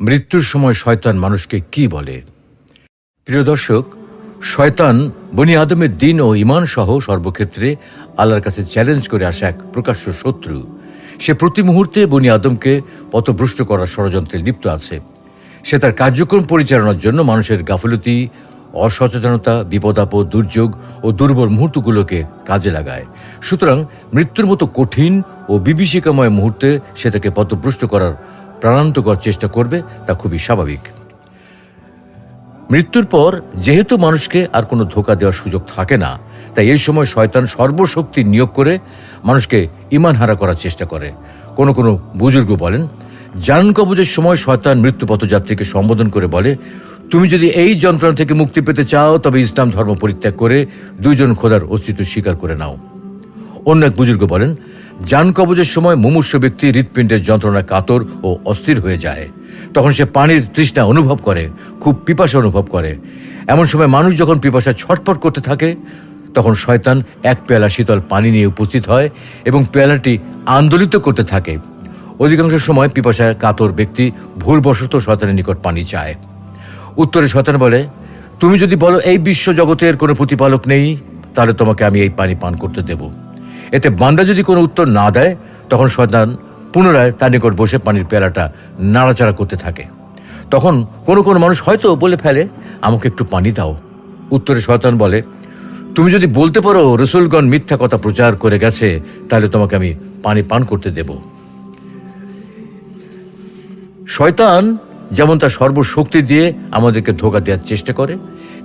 মৃত্যুর সময় শয়তান মানুষকে কি বলে? প্রিয় দর্শক, শয়তান বনি আদমের দিন ও ইমান সহ সর্বক্ষেত্রে আল্লাহর কাছে চ্যালেঞ্জ করে আসা এক প্রকাশ্য শত্রু। সে প্রতি মুহূর্তে বনি আদমকে পথভ্রষ্ট করার ষড়যন্ত্রে লিপ্ত আছে। সে তার কার্যক্রম পরিচালনার জন্য মানুষের গাফিলতি, অসচেতনতা বিপদাপদ দুর্যোগ ও দুর্বল মুহূর্তগুলোকে কাজে লাগায়। সুতরাং মৃত্যুর মতো কঠিন ও বিভীষিকাময় মুহূর্তে সে তাকে পথভ্রষ্ট করার প্রাণান্তকর চেষ্টা করবে, তা খুবই স্বাভাবিক। মৃত্যুর পর যেহেতু মানুষকে আর কোনো ধোকা দেওয়ার সুযোগ থাকে না, তাই এই সময় শয়তান সর্বশক্তি নিয়োগ করে মানুষকে ইমান হারা করার চেষ্টা করে। কোনো কোনো বুজুর্গ বলেন, জান কবজের সময় শয়তান মৃত্যু পথযাত্রীকে সম্বোধন করে বলে, তুমি যদি এই যন্ত্রণা থেকে মুক্তি পেতে চাও, তবে ইসলাম ধর্ম পরিত্যাগ করে দুইজন খোদার অস্তিত্ব স্বীকার করে নাও। অন্য এক বুজুর্গ বলেন যান কবজের সময় মুমূর্ষ ব্যক্তি হৃৎপিণ্ডের যন্ত্রণা কাতর ও অস্থির হয়ে যায়। তখন সে পানির তৃষ্ণা অনুভব করে, খুব পিপাসা অনুভব করে। এমন সময় মানুষ যখন পিপাসা ছটফট করতে থাকে, তখন শয়তান এক পেয়ালা শীতল পানি নিয়ে উপস্থিত হয় এবং পেয়ালাটি আন্দোলিত করতে থাকে। অধিকাংশ সময় পিপাসায় কাতর ব্যক্তি ভুলবশত শয়তানের নিকট পানি চায়। উত্তরে শয়তান বলে, তুমি যদি বলো এই বিশ্ব জগতের কোনো প্রতিপালক নেই, তাহলে তোমাকে আমি এই পানি পান করতে দেব। এতে বান্দা যদি কোনো উত্তর না দেয়, তখন শয়তান পুনরায় তার নিকট বসে পানির পেয়ালাটা নাড়াচাড়া করতে থাকে। তখন কোনো কোনো মানুষ হয়তো বলে ফেলে, আমাকে একটু পানি দাও। উত্তরে শয়তান বলে, তুমি যদি বলতে পারো রসুলগণ মিথ্যা কথা প্রচার করে গেছে, তাহলে তোমাকে আমি পানি পান করতে দেবো। শয়তান যেমন তার সর্বশক্তি দিয়ে আমাদেরকে ধোকা দেওয়ার চেষ্টা করে,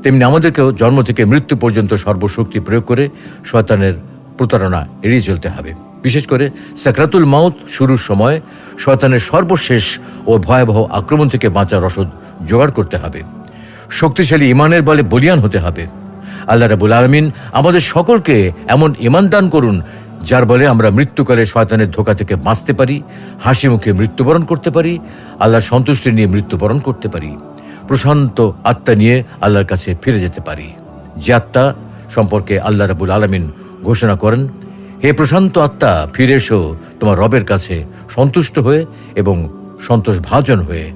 তেমনি আমাদেরকেও জন্ম থেকে মৃত্যু পর্যন্ত সর্বশক্তি প্রয়োগ করে শয়তানের প্রতারণা এড়িয়ে চলতে হবে। বিশেষ করে সাকরাতুল মাউত শুরুর সময় শয়তানের সর্বশেষ ও ভয়াবহ আক্রমণ থেকে বাঁচার রসদ জোগাড় করতে হবে। শক্তিশালী ইমানের বলে বলিয়ান হতে হবে। আল্লাহ রাবুল আলমিন আমাদের সকলকে এমন ইমান দান করুন, যার বলে আমরা মৃত্যুকালে শয়তানের ধোকা থেকে বাঁচতে পারি, হাসি মুখে মৃত্যুবরণ করতে পারি, আল্লাহর সন্তুষ্টি নিয়ে মৃত্যুবরণ করতে পারি। প্রশান্ত আত্মা নিয়ে আল্লাহর কাছে ফিরে যেতে পারি। যে আত্মা সম্পর্কে আল্লাহ রাবুল আলমিন ঘোষণা করেন, হে প্রশান্ত আত্মা, ফিরে এসো, তোমার রবের কাছে সন্তুষ্ট হয়ে এবং সন্তোষ ভাজন হয়ে।